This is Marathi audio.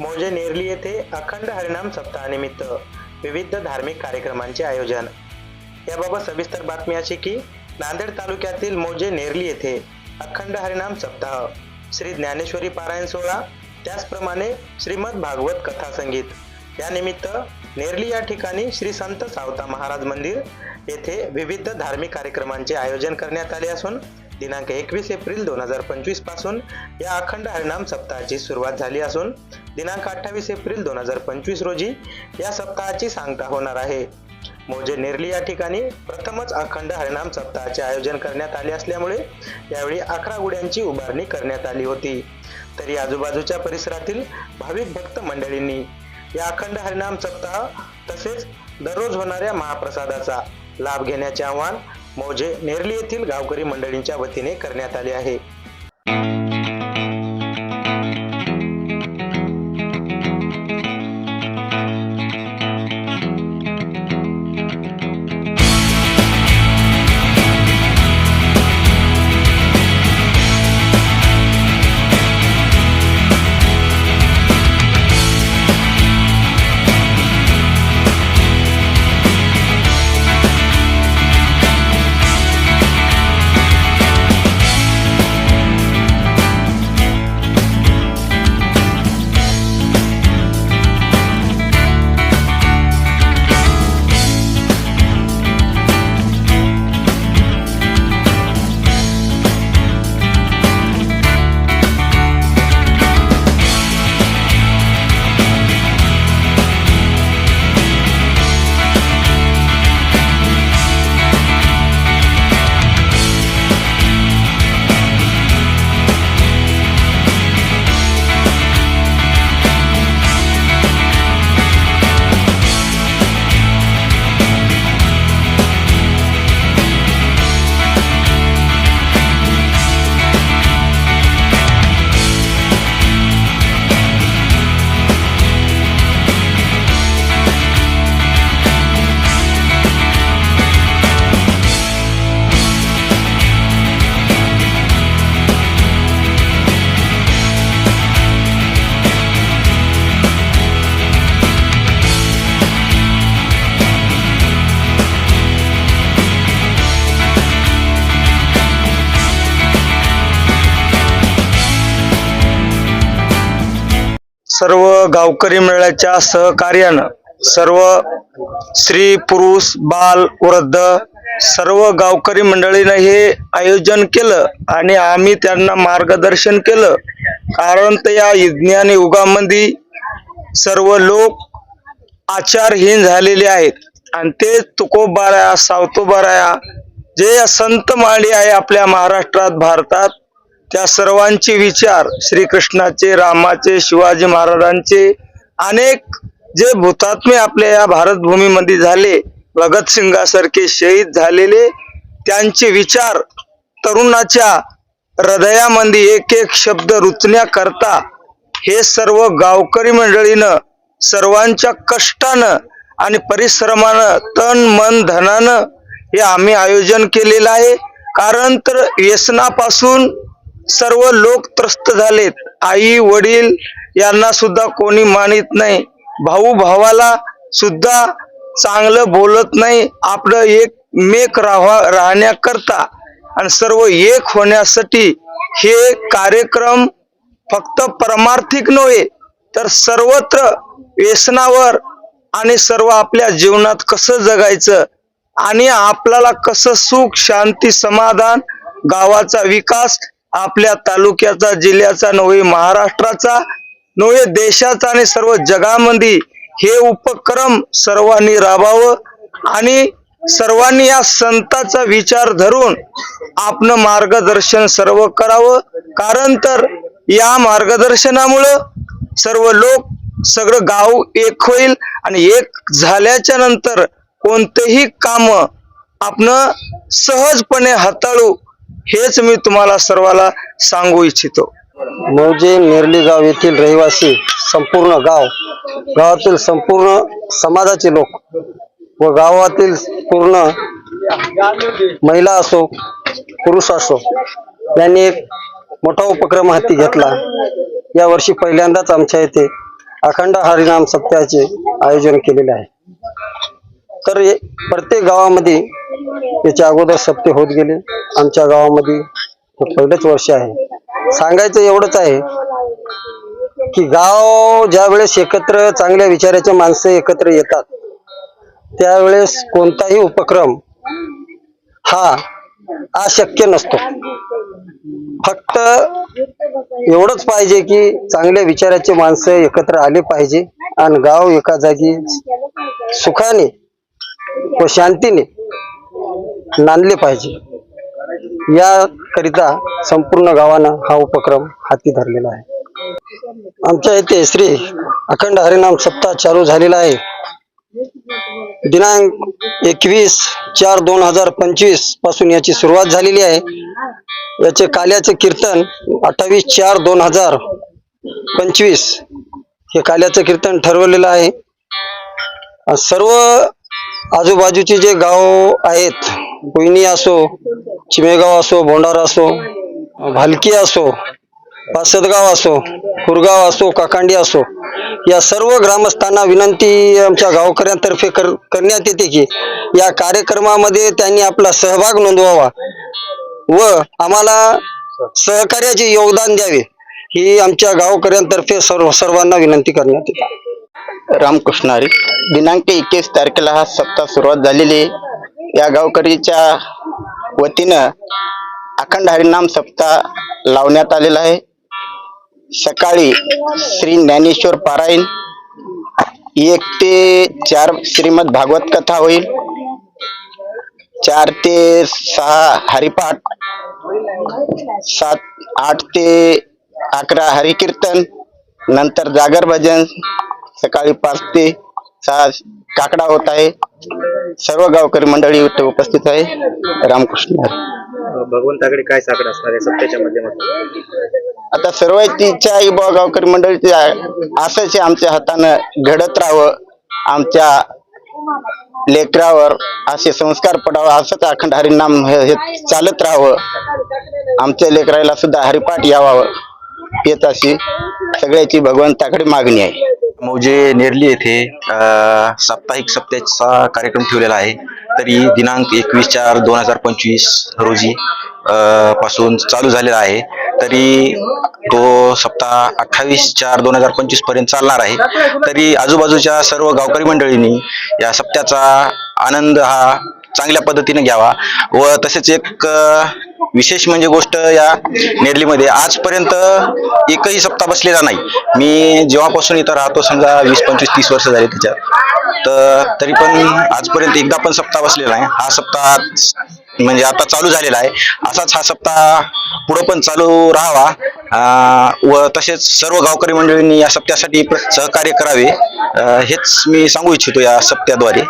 मौजे नेरली येथे अखंड हरिनाम सप्ताहानिमित्त विविध धार्मिक कार्यक्रमांचे आयोजन. याबाबत सविस्तर बातमी अशी की नांदेड तालुक्यातील मौजे नेरली येथे अखंड हरिनाम सप्ताह श्री ज्ञानेश्वरी पारायण सोहळा त्याचप्रमाणे श्रीमद भागवत कथा संगीत यानिमित्त नेरली या ठिकाणी श्री संत सावता महाराज मंदिर येथे विविध धार्मिक कार्यक्रमांचे आयोजन करण्यात आले असून दिनांक एकवीस एप्रिल दोन हजार पंचवीसपासून या अखंड हरिनाम सप्ताहाची सुरुवात झाली असून दिनांक अठ्ठावीस एप्रिल दोन हजार पंचवीस रोजी या सप्ताहाची सांगता होणार आहे. मोजे नेरली या ठिकाणी प्रथमच अखंड हरिनाम सप्ताहाचे आयोजन करण्यात आले असल्यामुळे यावेळी अकरा गुड्यांची उभारणी करण्यात आली होती. तरी आजूबाजूच्या परिसरातील भाविक भक्त मंडळींनी या अखंड हरिनाम सप्ताह तसेच दररोज होणाऱ्या महाप्रसादाचा लाभ घेण्याचे आव्हान मौजे नेरली येथील गावकरी मंडळींच्या वतीने करण्यात आले आहे. सर्व गावकरी मंडळाच्या सहकार्यानं सर्व स्त्री पुरुष बाल वृद्ध सर्व गावकरी मंडळीनं हे आयोजन केलं आणि आम्ही त्यांना मार्गदर्शन केलं. कारण तर या विज्ञान युगामध्ये सर्व लोक आचारहीन झालेले आहेत. आणि ते तुकोबाराया सावतोबाराया जे संत मांडी आहे आपल्या महाराष्ट्रात भारतात त्या सर्वांचे विचार श्रीकृष्णाचे रामाचे शिवाजी महाराजांचे अनेक जे भूतात्मे आपल्या या भारतभूमीमध्ये झाले भगतसिंगासारखे शहीद झालेले त्यांचे विचार तरुणाच्या हृदयामध्ये एक एक शब्द रुचण्याकरता हे सर्व गावकरी मंडळीनं सर्वांच्या कष्टानं आणि परिश्रमानं तन मन धनानं हे आम्ही आयोजन केलेलं आहे. कारण तर व्यसनापासून सर्व लोक त्रस्त झालेत. आई वडील यांना सुद्धा कोणी मानित नाही. भाऊ भावाला सुद्धा चांगलं बोलत नाही. आपलं एक मेक राहा राहण्याकरता आणि सर्व एक होण्यासाठी हे कार्यक्रम फक्त परमार्थिक नव्हे तर सर्वत्र व्यसनावर आणि सर्व आपल्या जीवनात कसं जगायचं आणि आपल्याला कसं सुख शांती समाधान गावाचा विकास आपल्या तालुक्याचा जिल्ह्याचा नव्हे महाराष्ट्राचा नव्हे देशाचा आणि सर्व जगामध्ये हे उपक्रम सर्वांनी राबावं आणि सर्वांनी या संताचा विचार धरून आपण मार्गदर्शन सर्व करावं. कारण तर या मार्गदर्शनामुळं सर्व लोक सगळं गाव एक होईल आणि एक झाल्याच्यानंतर कोणतेही काम आपण सहजपणे हाताळू हेच मी तुम्हाला सर्वाला सांगू इच्छितो. मौजे नेरली गाव येथील रहिवासी संपूर्ण गाव गावातील संपूर्ण समाजाचे लोक व गावातील पूर्ण महिला असो पुरुष असो यांनी एक मोठा उपक्रम हाती घेतला. या वर्षी पहिल्यांदाच आमच्या येथे अखंड हरिनाम सप्ताहाचे आयोजन केलेले आहे. तर प्रत्येक गावामध्ये याच्या अगोदर सप्ते होत गेले. आमच्या गावामध्ये हे पहिलंच वर्ष आहे. सांगायचं एवढंच आहे की गाव ज्या वेळेस एकत्र चांगल्या विचाराचे माणसं एकत्र येतात त्यावेळेस कोणताही उपक्रम हा अशक्य नसतो. फक्त एवढंच पाहिजे की चांगल्या विचाराचे माणसं एकत्र आले पाहिजे आणि गाव एका जागी सुखाने व शांतीने नांदले पाहिजे. याकरिता संपूर्ण गावानं हा उपक्रम हाती धरलेला आहे. आमच्या इथे श्री अखंड हरिनाम सप्ताह चालू झालेला आहे. दिनांक एकवीस चार दोन हजार पंचवीसपासून याची सुरुवात झालेली आहे. याचे काल्याचे कीर्तन अठ्ठावीस चार दोन हजार पंचवीस हे काल्याचं कीर्तन ठरवलेलं आहे. सर्व आजूबाजूचे जे गाव आहेत कोयनी असो चिमेगाव असो भोंडारा असो भालकी असो पासदगाव असो कुरगाव असो काकांडी असो या सर्व ग्रामस्थांना विनंती आमच्या गावकऱ्यांतर्फे कर करण्यात येते की या कार्यक्रमामध्ये त्यांनी आपला सहभाग नोंदवावा व आम्हाला सहकार्याचे योगदान द्यावे ही आमच्या गावकऱ्यांतर्फे सर्व सर्वांना विनंती करण्यात येते. रामकृष्ण हरी दिनांक एकवीस तारखेला हा सप्ताह सुरुवात झालेली आहे. या गावकरीच्या वतीनं अखंड हरिनाम सप्ताह लावण्यात आलेला आहे. सकाळी श्री ज्ञानेश्वर पारायण एक ते चार श्रीमद भागवत कथा होईल. चार ते सहा हरिपाठ सात आठ ते अकरा हरिकीर्तन नंतर जागर भजन सकाळी पाच ते काकडा होत आहे सर्व गावकरी मंडळी इथे उपस्थित आहे रामकृष्ण. भगवंताकडे काय साकडं असणार आहे सत्याच्या माध्यमातून आता सर्वांची इच्छा बुवा गावकरी मंडळीची. असंच हे आमच्या हातानं घडत राहावं आमच्या लेकरावर असे संस्कार पडावं असंच अखंड हरिनाम हे हे चालत राहावं आमच्या लेकराला सुद्धा हरिपाठ यावावं येत अशी सगळ्याची भगवंताकडे मागणी आहे मौजे नेरली येथे साप्ताहिक सप्त्याचा कार्यक्रम ठेवलेला आहे. तरी दिनांक एकवीस चार दोन हजार पंचवीस रोजी पासून चालू झालेला आहे. तरी तो सप्ताह अठ्ठावीस चार दोन हजार पंचवीसपर्यंत चालणार आहे. तरी आजूबाजूच्या सर्व गावकरी मंडळींनी या सप्त्याचा आनंद हा चांगल्या पद्धतीने घ्यावा. व तसेच एक विशेष म्हणजे गोष्ट या नेरलीमध्ये आजपर्यंत एकही सप्ताह बसलेला नाही. मी जेव्हापासून इथं राहतो समजा वीस पंचवीस तीस वर्ष झाली त्याच्यात. तर तरी पण आजपर्यंत एकदा पण सप्ताह बसलेला आहे. हा सप्ताह म्हणजे आता चालू झालेला आहे. असाच हा सप्ताह पुढे पण चालू राहावा. व तसेच सर्व गावकरी मंडळींनी या सप्त्यासाठी सहकार्य करावे. हेच मी सांगू इच्छितो या सप्त्याद्वारे